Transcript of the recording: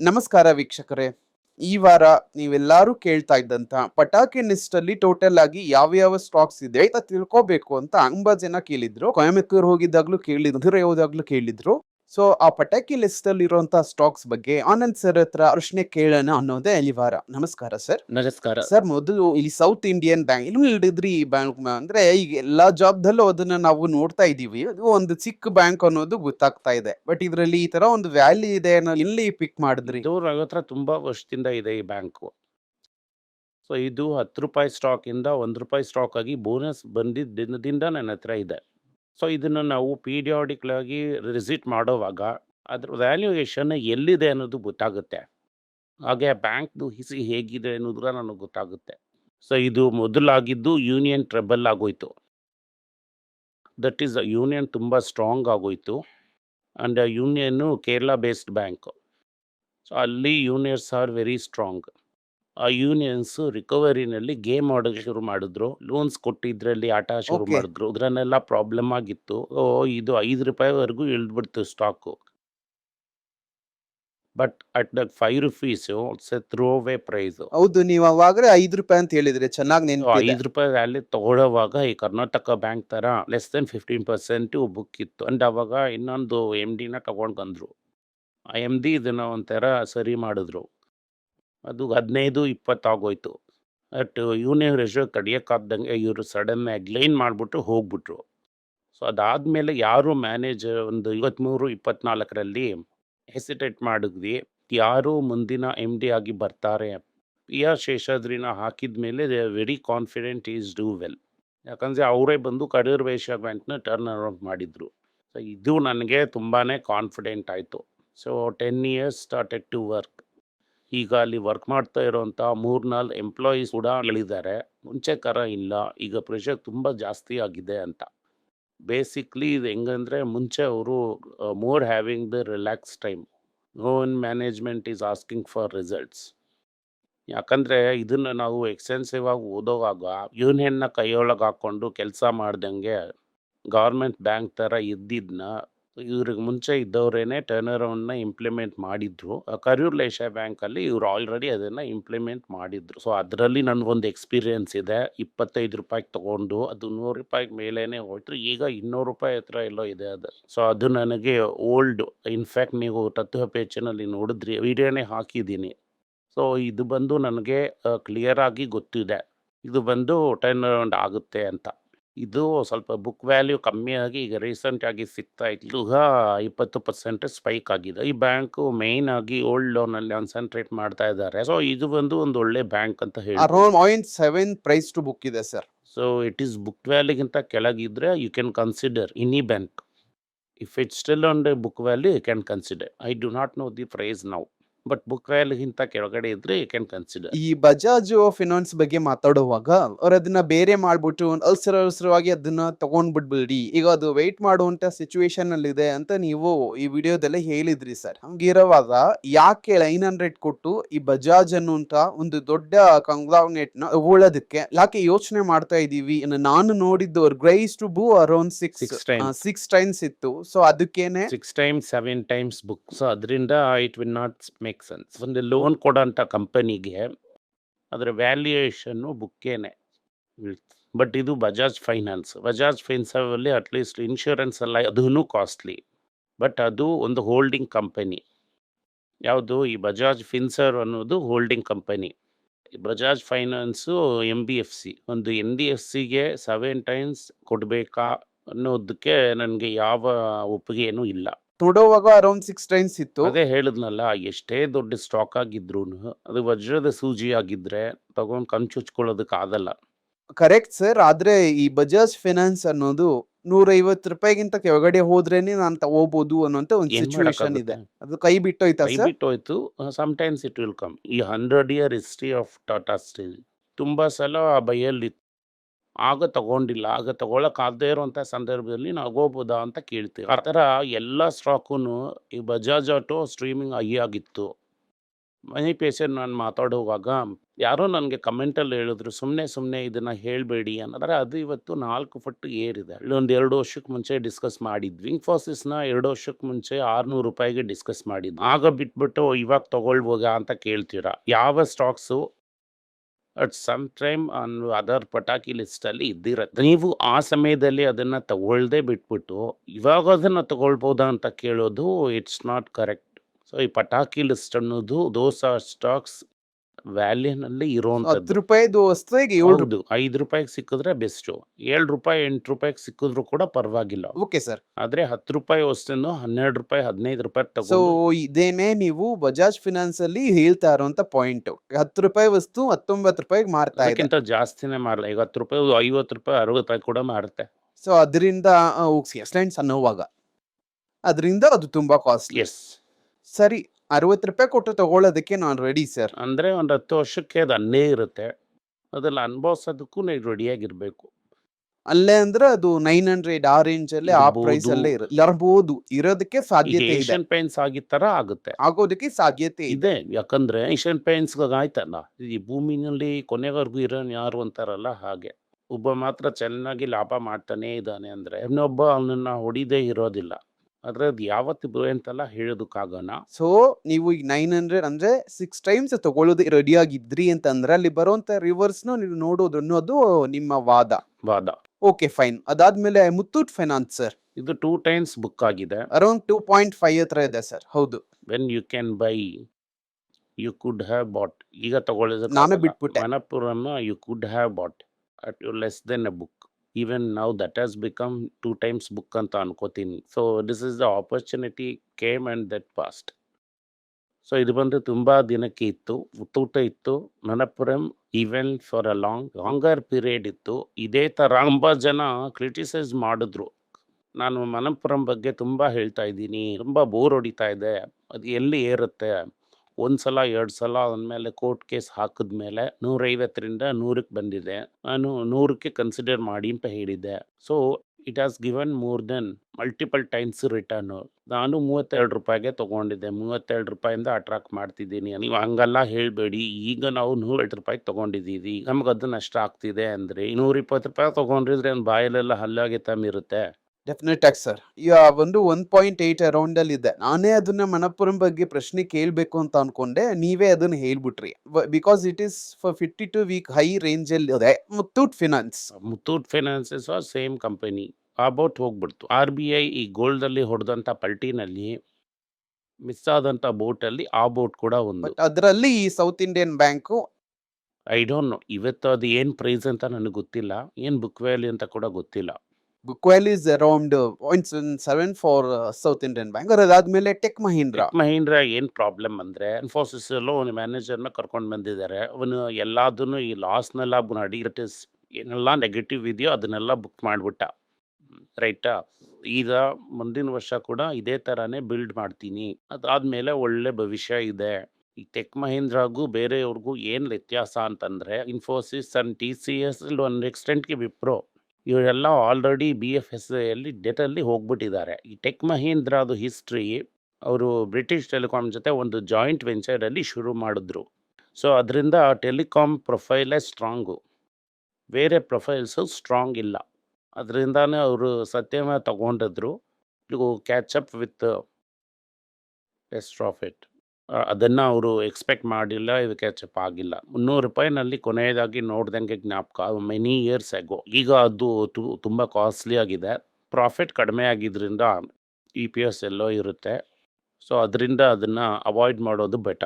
ನಮಸ್ಕಾರ ವೀಕ್ಷಕರೇ. ಈ ವಾರ ನೀವೆಲ್ಲರೂ ಕೇಳ್ತಾ ಇದ್ದಂತ ಪಟಾಕಿ ಲಿಸ್ಟ್ ಅಲ್ಲಿ ಟೋಟಲ್ ಆಗಿ ಯಾವ ಯಾವ ಸ್ಟಾಕ್ಸ್ ಇದೆ ಅಂತ ತಿಳ್ಕೊಬೇಕು ಅಂತ ಅಂಬಾ ಜನ ಕೇಳಿದ್ರು. ಕೊಯಮತ್ತೂರ್ ಹೋಗಿದ್ದಾಗ್ಲೂ ಕೇಳಿದ್ರು ಮಧುರೈ ಹೋದಾಗ್ಲೂ ಕೇಳಿದ್ರು. ಸೊ ಆ ಪಟಾಕಿ ಲಿಸ್ಟ್ ಅಲ್ಲಿ ಇರುವಂತ ಸ್ಟಾಕ್ಸ್ ಬಗ್ಗೆ ಆನಂದ್ ಸರ್ ಹತ್ರ ಅರ್ಷಣೆ ಕೇಳೋಣ ಅನ್ನೋದೇ ಈ ವಾರ ನಮಸ್ಕಾರ ಸರ್ ನಮಸ್ಕಾರ. ಸರ್ ಮೊದಲು ಇಲ್ಲಿ ಸೌತ್ ಇಂಡಿಯನ್ ಬ್ಯಾಂಕ್ ಇಲ್ಲಿ ಹಿಡಿದ್ರಿ ಈ ಬ್ಯಾಂಕ್ ಅಂದ್ರೆ ಈಗ ಎಲ್ಲಾ ಜಾಬ್ದಲ್ಲೂ ಅದನ್ನ ನಾವು ನೋಡ್ತಾ ಇದೀವಿ ಅದು ಒಂದು ಚಿಕ್ಕ ಬ್ಯಾಂಕ್ ಅನ್ನೋದು ಗೊತ್ತಾಗ್ತಾ ಇದೆ. ಬಟ್ ಇದರಲ್ಲಿ ಈ ತರ ಒಂದು ವ್ಯಾಲ್ಯೂ ಇದೆ ಅನ್ನೋ ಇಲ್ಲಿ ಪಿಕ್ ಮಾಡಿದ್ರಿ? ಹತ್ರ ತುಂಬಾ ವರ್ಷದಿಂದ ಇದೆ ಈ ಬ್ಯಾಂಕು ಸೊ ಇದು ಹತ್ತು ರೂಪಾಯಿ ಸ್ಟಾಕ್ ಇಂದ ಒಂದು ರೂಪಾಯಿ ಸ್ಟಾಕ್ ಆಗಿ ಬೋನಸ್ ಬಂದಿದ್ದ ದಿನದಿಂದ ನನ್ನ ಹತ್ರ ಇದೆ. ಸೊ, ಇದನ್ನು ನಾವು ಪೀರಿಯಾಡಿಕಲ್ ಆಗಿ ರಿಸಿಟ್ ಮಾಡೋವಾಗ ಅದ್ರ ವ್ಯಾಲ್ಯೂಯೇಷನ್ ಎಲ್ಲಿದೆ ಅನ್ನೋದು ಗೊತ್ತಾಗುತ್ತೆ. ಹಾಗೆ ಬ್ಯಾಂಕ್ದು ಹಿಸಿ ಹೇಗಿದೆ ಅನ್ನೋದ್ರ ನನಗೆ ಗೊತ್ತಾಗುತ್ತೆ. ಸೊ, ಇದು ಮೊದಲಾಗಿದ್ದು ಯೂನಿಯನ್ ಟ್ರಬಲ್ ಆಗೋಯ್ತು. ದಟ್ ಈಸ್ ಯೂನಿಯನ್ ತುಂಬ ಸ್ಟ್ರಾಂಗ್ ಆಗೋಯ್ತು. And union Kerala based bank. So, ಅಲ್ಲಿ ಯೂನಿಯನ್ಸ್ ಆರ್ ವೆರಿ ಸ್ಟ್ರಾಂಗ್. ಆ ಯೂನಿಯನ್ಸ್ ರಿಕವರಿನಲ್ಲಿ ಗೇಮ್ ಆಡೋಕೆ ಶುರು ಮಾಡಿದ್ರು. ಲೋನ್ಸ್ ಕೊಟ್ಟಿದ್ರಲ್ಲಿ ಆಟ ಶುರು. ಮಾಡಿದ್ರು. ಅದ್ರನ್ನೆಲ್ಲ ಪ್ರಾಬ್ಲಮ್ ಆಗಿತ್ತು. ಓ ಇದು ಐದು ರೂಪಾಯಿವರೆಗೂ ಇಳಿದ್ಬಿಡ್ತು stock. But at the five rupees it's a throw away price. ಹೌದು ನೀವು ಅವಾಗ್ರೆ ಐದು ರೂಪಾಯಿ ಅಂತ ಹೇಳಿದ್ರೆ. ಚೆನ್ನಾಗಿ ನೆನಪಿದೆ. ಐದು ರೂಪಾಯಿ ವ್ಯಾಲ್ಯೂ ತಗೊಳ್ಳೋವಾಗ ಈ ಕರ್ನಾಟಕ ಬ್ಯಾಂಕ್ ಥರ less than fifteen percent book ಇತ್ತು. ಅಂಡ್ ಅವಾಗ ಇನ್ನೊಂದು ಎಂ ಡಿನ ತಗೊಂಡು ಬಂದರು ಆ ಎಂ ಡಿ ಇದನ್ನು ಒಂಥರ ಸರಿ ಮಾಡಿದ್ರು. ಅದು ಹದಿನೈದು ಇಪ್ಪತ್ತಾಗೋಯ್ತು ಅಟ್ ಇವನೇ ರೆಷೋ ಕಡಿಯೋಕ್ಕಾಗ್ದಂಗೆ ಇವರು ಸಡನ್ ಅಗ್ಲೈನ್ ಮಾಡಿಬಿಟ್ಟು ಹೋಗ್ಬಿಟ್ರು. ಸೊ ಅದಾದಮೇಲೆ ಯಾರು ಮ್ಯಾನೇಜರ್ ಒಂದು ಇವತ್ತ್ಮೂರು ಇಪ್ಪತ್ನಾಲ್ಕರಲ್ಲಿ ಹೆಸಿಟೇಟ್ ಮಾಡಿದ್ವಿ. ಯಾರು ಮುಂದಿನ ಎಂ ಡಿ ಆಗಿ ಬರ್ತಾರೆ? ಪಿ ಆರ್ ಶೇಷಾದ್ರಿನ ಹಾಕಿದ ಮೇಲೆ they very confident is do well ಯಾಕಂದರೆ ಅವರೇ ಬಂದು ಕಡೂರ್ ವೈಶ್ಯ ಬ್ಯಾಂಕ್ನ ಟರ್ನ್ ಅರೌಂಡ್ ಮಾಡಿದರು. ಸೊ ಇದು ನನಗೆ ತುಂಬಾ ಕಾನ್ಫಿಡೆಂಟ್ ಆಯಿತು. So ten years started to work ಈಗ ಅಲ್ಲಿ ವರ್ಕ್ ಮಾಡ್ತಾ ಇರುವಂತಹ ಮೂರ್ನಾಲ್ಕು ಎಂಪ್ಲಾಯೀಸ್ ಕೂಡ ಹೇಳಿದ್ದಾರೆ, ಮುಂಚೆ ಕರ ಇಲ್ಲ, ಈಗ ಪ್ರೆಷರ್ ತುಂಬ ಜಾಸ್ತಿ ಆಗಿದೆ ಅಂತ. ಬೇಸಿಕ್ಲಿ ಇದು ಹೆಂಗಂದರೆ ಮುಂಚೆ ಅವರು more having the relax time own management is asking for results ಯಾಕಂದರೆ ಇದನ್ನು ನಾವು ಎಕ್ಸ್ಟೆನ್ಸಿವ್ ಆಗಿ ಓದೋವಾಗ ಯೂನಿಯನ್ನ ಕೈಯೊಳಗೆ ಹಾಕ್ಕೊಂಡು ಕೆಲಸ ಮಾಡ್ದಂಗೆ ಗೌರ್ಮೆಂಟ್ ಬ್ಯಾಂಕ್ ಥರ ಇದ್ದಿದ್ದನ್ನ ಇವ್ರಿಗೆ ಮುಂಚೆ ಇದ್ದವರೇನೆ ಟರ್ನ್ ಅರೌಂಡ್ನ ಇಂಪ್ಲಿಮೆಂಟ್ ಮಾಡಿದ್ರು ಕರೂರ್ ಲೇಷ ಬ್ಯಾಂಕಲ್ಲಿ ಇವ್ರು ಆಲ್ರೆಡಿ ಅದನ್ನು ಇಂಪ್ಲಿಮೆಂಟ್ ಮಾಡಿದ್ರು. ಸೊ ಅದರಲ್ಲಿ ನನಗೊಂದು ಎಕ್ಸ್ಪೀರಿಯನ್ಸ್ ಇದೆ. ಇಪ್ಪತ್ತೈದು ರೂಪಾಯಿಗೆ ತೊಗೊಂಡು ಅದು ನೂರು ರೂಪಾಯಿಗೆ ಮೇಲೇ ಹೋಯ್ತು. ಈಗ ಇನ್ನೂರು ರೂಪಾಯಿ ಹತ್ರ ಎಲ್ಲೋ ಇದೆ ಅದು. ಸೊ ಅದು ನನಗೆ ಓಲ್ಡ್ ಇನ್ಫ್ಯಾಕ್ಟ್ ನೀವು ತತ್ವ ಪೇಚಿನಲ್ಲಿ ನೋಡಿದ್ರಿ. ವಿಡಿಯೋನೇ ಹಾಕಿದ್ದೀನಿ. ಸೊ ಇದು ಬಂದು ನನಗೆ ಕ್ಲಿಯರ್ ಆಗಿ ಗೊತ್ತಿದೆ. ಇದು ಬಂದು ಟರ್ನ್ ಅರೌಂಡ್ ಆಗುತ್ತೆ ಅಂತ. ಇದು ಸ್ವಲ್ಪ ಬುಕ್ ವ್ಯಾಲ್ಯೂ ಕಮ್ಮಿ ಆಗಿ ಈಗ ರೀಸೆಂಟ್ ಆಗಿ ಸಿಗ್ತಾ ಇತ್ತು ಈಗ ಇಪ್ಪತ್ತು ಪರ್ಸೆಂಟ್ ಸ್ಪೈಕ್ ಆಗಿದೆ. ಈ ಬ್ಯಾಂಕು ಮೇನ್ ಆಗಿ ಓಲ್ಡ್ ಲೋನಲ್ಲಿ ಅಲ್ಲಿ ಕಾನ್ಸಂಟ್ರೇಟ್ ಮಾಡ್ತಾ ಇದ್ದಾರೆ. ಸೊ ಇದು ಬಂದು ಒಂದು ಒಳ್ಳೆ ಬ್ಯಾಂಕ್ ಅಂತ ಹೇಳಿ ಸೆವೆನ್ ಪ್ರೈಸ್ ಟು ಬುಕ್ ಇದೆ sir so it is book ವ್ಯಾಲ್ಯೂಗಿಂತ ಕೆಳಗಿದ್ರೆ you can consider any bank if it still on the book value you can consider I do not know the price now but book ವ್ಯಾಲ್ಯೂಗಿಂತ ಕೆಳಗಡೆ ಇದ್ರೆ you can consider ಈ Bajaj finance ಬಗ್ಗೆ ಮಾತಾಡುವಾಗ ಅವ್ರು ಅದನ್ನ ಬೇರೆ ಮಾಡ್ಬಿಟ್ಟು ಅಲ್ಸರ ಅಲ್ಸರವಾಗಿ ಅದನ್ನ ತಗೊಂಡ್ಬಿಡ್ಬಿಡಿ ಈಗ ಅದು ವೆಯ್ಟ್ ಮಾಡುವಂತ ಸಿಚುವೇಶನ್ ಅಲ್ಲಿ ಇದೆ ಅಂತ ನೀವು ಈ ವಿಡಿಯೋದಲ್ಲಿ ಹೇಳಿದ್ರಿ ಸರ್. ಹಂಗಿರುವಾಗ ಯಾಕೆ ನೈನ್ ಹಂಡ್ರೆಡ್ ಕೊಟ್ಟು ಈ ಬಜಾಜ್ ಅನ್ನುವಂತ ಒಂದು ದೊಡ್ಡ ಕಂಗ್ಲಾನೇಟ್ನ ಉಳೋದಕ್ಕೆ ಯಾಕೆ ಯೋಚನೆ ಮಾಡ್ತಾ ಇದೀವಿ ನಾನು ನೋಡಿದ್ದು price to book around six Six times. Six times ಇತ್ತು. ಸೊ ಅದಕ್ಕೇನೆ six times seven times book so ಅದರಿಂದ it will not make sense ಒಂದು ಲೋನ್ ಕೊಡೋಂಥ ಕಂಪನಿಗೆ ಅದರ ವ್ಯಾಲ್ಯೂಯೇಷನ್ನು ಬುಕ್ಕೇನೆ. ಬಟ್ ಇದು ಬಜಾಜ್ ಫೈನಾನ್ಸ್ ಬಜಾಜ್ ಫೈನಾನ್ಸಲ್ಲಿ ಅಟ್ಲೀಸ್ಟ್ ಇನ್ಶೂರೆನ್ಸ್ ಎಲ್ಲ ಅದೂ ಕಾಸ್ಟ್ಲಿ ಬಟ್ ಅದು ಒಂದು ಹೋಲ್ಡಿಂಗ್ ಕಂಪನಿ ಯಾವುದು? ಈ ಬಜಾಜ್ ಫಿನ್ಸರ್ ಅನ್ನೋದು holding company Bajaj finance M B F C ಒಂದು ಎನ್ ಡಿ ಎಫ್ ಸಿಗೆ ಸೆವೆನ್ ಟೈಮ್ಸ್ ಕೊಡಬೇಕಾ ಅನ್ನೋದಕ್ಕೆ ನನಗೆ ಯಾವ ಒಪ್ಪಿಗೆನೂ ಇಲ್ಲ. ನೋಡುವಾಗ ಅರೌಂಡ್ ಸಿಕ್ಸ್ ಟೈಮ್ಸ್ ಇತ್ತು. ಅದೇ ಹೇಳಿದ್ನಲ್ಲ ಎಷ್ಟೇ ದೊಡ್ಡ ಸ್ಟಾಕ್ ಆಗಿದ್ರು ಅದು ವಜ್ರದ ಸೂಜಿ ಆಗಿದ್ರೆ ತಗೊಂಡು ಕಣ್ಚುಚ್ಕೊಳ್ಳೋದಕ್ಕೆ ಆಗಲ್ಲ. ಕರೆಕ್ಟ್ ಸರ್ ಆದ್ರೆ ಈ ಬಜಾಜ್ ಫೈನಾನ್ಸ್ ಅನ್ನೋದು ನೂರೈವತ್ತು ರೂಪಾಯಿಗಿಂತ ಕೆಳಗಡೆ ಹೋದ್ರೇನೆ ನಾನು ತಗೋಬಹುದು ಅನ್ನೋಂತ ಒಂದು ಏನ್ ಸಿಚುವೇಶನ್ ಇದೆ. ಅದು ಕೈ ಬಿಟ್ಟೋಯ್ತಾ ಕೈ ಸರ್ ಬಿಟ್ಟೋಯ್ತು ಸಮ್ಟೈಮ್ಸ್ ಇಟ್ ವಿಲ್ ಕಮ್ ಈ hundred year history of Tata Steel ತುಂಬಾ ಸಲ ಆ ಬೈಯಲ್ಲಿ ಆಗ ತಗೊಂಡಿಲ್ಲ. ಆಗ ತಗೊಳಕ್ಕಾಗದೇ ಇರುವಂಥ ಸಂದರ್ಭದಲ್ಲಿ ನಾವು ಹೋಗ್ಬೋದಾ ಅಂತ ಕೇಳ್ತೀವಿ. ಆ ಥರ ಎಲ್ಲ ಸ್ಟಾಕೂ ಈ ಬಜಾಜ್ ಆಟೋ ಸ್ಟ್ರೀಮಿಂಗ್ ಐ ಆಗಿತ್ತು. ಮನಿ ಪೇಷಂಟ್ ನಾನು ಮಾತಾಡುವಾಗ ಯಾರೋ ನನಗೆ ಕಮೆಂಟಲ್ಲಿ ಹೇಳಿದ್ರು ಸುಮ್ಮನೆ ಸುಮ್ಮನೆ ಇದನ್ನು ಹೇಳಬೇಡಿ ಅನ್ನೋದ್ರೆ ಅದು ಇವತ್ತು ನಾಲ್ಕು ಪಟ್ಟು ಏರಿದೆ ಒಂದು ಎರಡು ವರ್ಷಕ್ಕೆ ಮುಂಚೆ ಡಿಸ್ಕಸ್ ಮಾಡಿದ್ವಿ. ಇನ್ಫೋಸಿಸ್ನ ಎರಡು ವರ್ಷಕ್ಕೆ ಮುಂಚೆ ಆರುನೂರು ರೂಪಾಯಿಗೆ ಡಿಸ್ಕಸ್ ಮಾಡಿದ್ವಿ. ಆಗ ಬಿಟ್ಬಿಟ್ಟು ಇವಾಗ ತೊಗೊಳ್ಬೋದಾ ಅಂತ ಕೇಳ್ತೀರಾ? ಯಾವ stocks at some time on other ಪಟಾಕಿ ಲಿಸ್ಟಲ್ಲಿ ಇದ್ದಿರತ್ತೆ ನೀವು ಆ ಸಮಯದಲ್ಲಿ ಅದನ್ನು ತಗೊಳ್ಳದೆ ಬಿಟ್ಬಿಟ್ಟು, ಇವಾಗ ಅದನ್ನು ತಗೊಳ್ಬೋದಾ ಅಂತ ಕೇಳೋದು ಇಟ್ಸ್ ನಾಟ್ ಕರೆಕ್ಟ್ ಸೊ ಈ ಪಟಾಕಿ ಲಿಸ್ಟ್ ಅನ್ನೋದು ದೋಸ್ ಆರ್ ಸ್ಟಾಕ್ಸ್ ವ್ಯಾಲ್ಯೂನಲ್ಲಿ ಹತ್ತು ಇರುವಂಥದ್ದು ರೂಪಾಯಿದು ವಸ್ತುವಿಗೆ ಏಳು ಹೌದು ಐದು ರೂಪಾಯಿಗೆ ಸಿಕ್ಕಿದ್ರೆ ಬೆಸ್ಟು. ಏಳು ರೂಪಾಯಿ ಎಂಟು ರೂಪಾಯಿಗೆ ಸಿಕ್ಕಿದ್ರು ಕೂಡ ಪರವಾಗಿಲ್ಲ ಓಕೆ ಸರ್. ಆದರೆ ಹತ್ತು ರೂಪಾಯಿ ವಸ್ತುನು ಹನ್ನೆರಡು ರೂಪಾಯಿ ಹದಿನೈದು ರೂಪಾಯಿ ಸೊ ತಗೊಂಡು ಇದೇನೆ ನೀವು ಬಜಾಜ್ ಫಿನಾನ್ಸ್ ಅಲ್ಲಿ ಹೇಳ್ತಾ ಇರುವಂತ ಪಾಯಿಂಟ್. ಹತ್ತು ರೂಪಾಯಿ ವಸ್ತು ಹತ್ತೊಂಬತ್ತು ರೂಪಾಯಿಗೆ ಮಾರ್ತಾ ಇದೆ. ಅದಕ್ಕಿಂತ ಜಾಸ್ತಿನೇ ಮಾರಲ್ಲ ಈಗ ಹತ್ತು ರೂಪಾಯಿ ಐವತ್ತು ರೂಪಾಯಿ ಅರವತ್ತು ರೂಪಾಯಿ ಕೂಡ ಮಾರುತ್ತೆ. ಸೊ ಅದರಿಂದ ಎಕ್ಸ್ಲೆಂಟ್ ಅನ್ನೋವಾಗ ಅದರಿಂದ ಅದು ತುಂಬಾ ಕಾಸ್ಟ್ಲಿ ಎಸ್ ಸರಿ ಅರವತ್ತು ರೂಪಾಯಿ ಕೊಟ್ಟು ತಗೊಳ್ಳೋದಕ್ಕೆ ನಾನು ರೆಡಿ ಸರ್ ಅಂದರೆ ಒಂದು ಹತ್ತು ವರ್ಷಕ್ಕೆ ಅದು ಅನ್ನೇ ಇರುತ್ತೆ. ಅದೆಲ್ಲ ಅನುಭವಿಸೋದಕ್ಕೂ ನೀವು ರೆಡಿಯಾಗಿರಬೇಕು ಅಲ್ಲೇ ಅಂದ್ರೆ ಅದು ನೈನ್ ಹಂಡ್ರೆಡ್ ಆ ರೇಂಜ್ ಅಲ್ಲಿ ಆ ಪ್ರೈಸ್ ಇರೋ ಅಲ್ಲೇ ಇರಬಹುದು ಇರೋದಕ್ಕೆ ಸಾಧ್ಯತೆ ಇದೆ. ಏಷ್ಯನ್ ಪೇಂಟ್ಸ್ ಆಗಿದ ಥರ ಆಗುತ್ತೆ. ಆಗೋದಕ್ಕೆ ಸಾಧ್ಯತೆ ಇದೆ. ಇದೆ. ಯಾಕಂದ್ರೆ ಏಷ್ಯನ್ ಪೇಂಟ್ಸ್ ಆಯ್ತಲ್ಲ ಈ ಭೂಮಿನಲ್ಲಿ ಕೊನೆವರೆಗೂ ಇರೋನ್ ಯಾರು ಅಂತಾರಲ್ಲ ಹಾಗೆ. ಒಬ್ಬ ಮಾತ್ರ ಚೆನ್ನಾಗಿ ಲಾಭ ಮಾಡ್ತಾನೆ ಇದ್ದಾನೆ ಅಂದ್ರೆ ಇನ್ನೊಬ್ಬ ಅವನನ್ನ ಹೊಡಿದೇ ಇರೋದಿಲ್ಲ. ಆದ್ರೆ ಅದು ಯಾವತ್ತು ಬರೋ ಅಂತೆಲ್ಲ ಹೇಳೋದಕ್ಕಾಗೋಣ ಸೊ ನೀವು ಈಗ ನೈನ್ ಹಂಡ್ರೆಡ್ ಅಂದ್ರೆ ಸಿಕ್ಸ್ ಟೈಮ್ಸ್ ತಗೊಳ್ಳೋದು ರೆಡಿ ಆಗಿದ್ರಿ ಅಂತಂದ್ರೆ ಅಲ್ಲಿ ಬರುವಂತ ರಿವರ್ಸ್ ನೀವು ನೋಡೋದು ಅನ್ನೋದು ನಿಮ್ಮ ವಾದ. ವಾದ. ಓಕೆ ಫೈನ್ ಅದಾದ್ಮೇಲೆ ಮುತ್ತೂಟ್ ಫೈನಾನ್ಸ್ ಸರ್ ಇದು ಟೂ ಟೈಮ್ಸ್ ಬುಕ್ ಆಗಿದೆ. ಅರೌಂಡ್ ಟೂ ಪಾಯಿಂಟ್ ಫೈವ್ ಹತ್ರ ಇದೆ ಸರ್ ಹೌದು. When you can buy you could have bought ಈಗ ತಗೊಳ್ಳೋದು ನಾನೇ ಬಿಟ್ಬಿಟ್ಟೆ. Manappuram you could have bought at you less than a book even ನಾವು that has become two times book ಅಂತ ಅನ್ಕೋತೀನಿ. So this is the opportunity came and that past so ಇದು ಬಂದು ತುಂಬ ದಿನಕ್ಕೆ ಇತ್ತು. ತೂಟ ಇತ್ತು. Manappuram even for a long longer period ಇತ್ತು. ಇದೇ ಥರ ತುಂಬ ಜನ ಕ್ರಿಟಿಸೈಸ್ ಮಾಡಿದ್ರು. ನಾನು ಮನಪುರಂ ಬಗ್ಗೆ ತುಂಬ ಹೇಳ್ತಾ ಇದ್ದೀನಿ. ತುಂಬ ಬೋರ್ ಹೊಡಿತಾ ಇದೆ. ಅದು ಎಲ್ಲಿ ಏರುತ್ತೆ? ಒಂದು ಸಲ ಎರಡು ಸಲ ಅಂದಮೇಲೆ ಕೋರ್ಟ್ ಕೇಸ್ ಹಾಕಿದ್ಮೇಲೆ ನೂರೈವತ್ತರಿಂದ ನೂರಕ್ಕೆ ಬಂದಿದೆ. ನಾನು ನೂರಕ್ಕೆ ಕನ್ಸಿಡರ್ ಮಾಡಿ ಅಂತ ಹೇಳಿದ್ದೆ. So, it as given more than multiple times return. ನಾನು ಮೂವತ್ತೆರಡು ರೂಪಾಯಿಗೆ ತೊಗೊಂಡಿದ್ದೆ. ಮೂವತ್ತೆರಡು ರೂಪಾಯಿಂದ ಅಟ್ರಾಕ್ಟ್ ಮಾಡ್ತಿದ್ದೀನಿ. ನೀವು ಹಂಗೆಲ್ಲ ಹೇಳಬೇಡಿ. ಈಗ ನಾವು ನೂರೆರಡು ರೂಪಾಯಿಗೆ ತೊಗೊಂಡಿದ್ದೀವಿ. ನಮ್ಗೆ ಅದು ನಷ್ಟ ಆಗ್ತಿದೆ ಅಂದರೆ ನೂರಿಪ್ಪತ್ತು ರೂಪಾಯಿ ತೊಗೊಂಡಿದ್ರೆ ಬಾಯಲ್ಲೆಲ್ಲ ಹಲ್ಲಾಗೆ ತಮ್ಮಿರುತ್ತೆ ಡೆಫಿನೆಟ್ ಆಗಿ ಸರ್ ಯಾ ಒಂದು ಒನ್ ಪಾಯಿಂಟ್ ಏಯ್ಟ್ ಅರೌಂಡಲ್ಲಿ ಇದೆ. ನಾನೇ ಅದನ್ನ ಮನಪುರಂ ಬಗ್ಗೆ ಪ್ರಶ್ನೆ ಕೇಳಬೇಕು ಅಂತ ಅನ್ಕೊಂಡೆ. ನೀವೇ ಅದನ್ನ ಹೇಳ್ಬಿಟ್ರಿ. Because it is for fifty two week high range ಅಲ್ಲಿ ಇದೆ. Muthoot finance Muthoot finances same company about boat ಹೋಗ್ಬಿಡ್ತು. ಆರ್ ಬಿ ಐ ಈ ಗೋಲ್ಡಲ್ಲಿ ಹೊಡೆದಂಥ ಪಲ್ಟಿನಲ್ಲಿ ಮಿಸ್ ಆದಂಥ ಬೋಟಲ್ಲಿ ಆ ಬೋಟ್ ಕೂಡ ಒಂದು. ಅದರಲ್ಲಿ ಈ South Indian Bank I don't know ಇವತ್ತು ಅದು ಏನು ಪ್ರೈಸ್ ಅಂತ ನನಗೆ ಗೊತ್ತಿಲ್ಲ. ಏನು ಬುಕ್ ವ್ಯಾಲ್ಯೂ ಅಂತ ಕೂಡ ಗೊತ್ತಿಲ್ಲ. Value is around point seven for South Indian Bank ಅದಾದ್ಮೇಲೆ ಟೆಕ್ ಮಹೀಂದ್ರಾ ಮಹೀಂದ್ರ ಏನು ಪ್ರಾಬ್ಲಮ್ ಅಂದರೆ ಇನ್ಫೋಸಿಸಲ್ಲೂ ಒಂದು ಮ್ಯಾನೇಜರ್ನ ಕರ್ಕೊಂಡು ಬಂದಿದ್ದಾರೆ ಅವನು ಎಲ್ಲದನ್ನು ಈ ಲಾಸ್ನೆಲ್ಲ ಮಾಡಿ ಇಟ್ ಇಸ್ ಏನೆಲ್ಲ ನೆಗೆಟಿವ್ ಇದೆಯೋ ಅದನ್ನೆಲ್ಲ ಬುಕ್ ಮಾಡಿಬಿಟ್ಟ. ರೈಟಾ ಈಗ ಮುಂದಿನ ವರ್ಷ ಕೂಡ ಇದೇ ಥರನೇ ಬಿಲ್ಡ್ ಮಾಡ್ತೀನಿ. ಅದಾದಮೇಲೆ ಒಳ್ಳೆ ಭವಿಷ್ಯ ಇದೆ. ಈ ಟೆಕ್ ಮಹೀಂದ್ರಾಗೂ ಬೇರೆಯವ್ರಿಗೂ ಏನು ವ್ಯತ್ಯಾಸ ಅಂತಂದರೆ Infosys and T C S ಒಂದು ಎಕ್ಸ್ಟೆಂಟ್ಗೆ ವಿಪ್ರೋ ಇವರೆಲ್ಲ ಆಲ್ರೆಡಿ ಬಿ ಎಫ್ ಎಸ್ ಅಲ್ಲಿ ಡೆಟಲ್ಲಿ ಹೋಗ್ಬಿಟ್ಟಿದ್ದಾರೆ. ಈ ಟೆಕ್ ಮಹೀಂದ್ರಾದು ಹಿಸ್ಟ್ರಿ ಅವರು ಬ್ರಿಟಿಷ್ ಟೆಲಿಕಾಮ್ ಜೊತೆ ಒಂದು ಜಾಯಿಂಟ್ ವೆಂಚರಲ್ಲಿ ಶುರು ಮಾಡಿದ್ರು. ಸೊ, ಅದರಿಂದ ಆ ಟೆಲಿಕಾಮ್ ಪ್ರೊಫೈಲೇ ಸ್ಟ್ರಾಂಗು. ಬೇರೆ ಪ್ರೊಫೈಲ್ಸು ಸ್ಟ್ರಾಂಗ್ ಇಲ್ಲ. ಅದರಿಂದಾನೇ ಅವರು ಸತ್ಯಮ ತಗೊಂಡಿದ್ರು. ಟು ಕ್ಯಾಚ್ ಅಪ್ ವಿತ್ ಎಸ್ಟ್ರಾಫಿಟ್. ಅದನ್ನು ಅವರು ಎಕ್ಸ್ಪೆಕ್ಟ್ ಮಾಡಿಲ್ಲ ಇದು ಕ್ಯಾಚಪ್ ಆಗಿಲ್ಲ. ಮುನ್ನೂರು ರೂಪಾಯಿನಲ್ಲಿ ಕೊನೆಯದಾಗಿ ನೋಡ್ದಂಗೆ ಜ್ಞಾಪಕ ಮೆನಿ ಇಯರ್ಸ್ ಆಗೋ ಈಗ ಅದು ತುಂಬ ಕಾಸ್ಟ್ಲಿ ಆಗಿದೆ. ಪ್ರಾಫಿಟ್ ಕಡಿಮೆ ಆಗಿದ್ದರಿಂದ ಇ ಪಿ ಎಸ್ ಎಲ್ಲೋ ಇರುತ್ತೆ. ಸೊ ಅದರಿಂದ ಅದನ್ನು ಅವಾಯ್ಡ್ ಮಾಡೋದು ಬೆಟರ್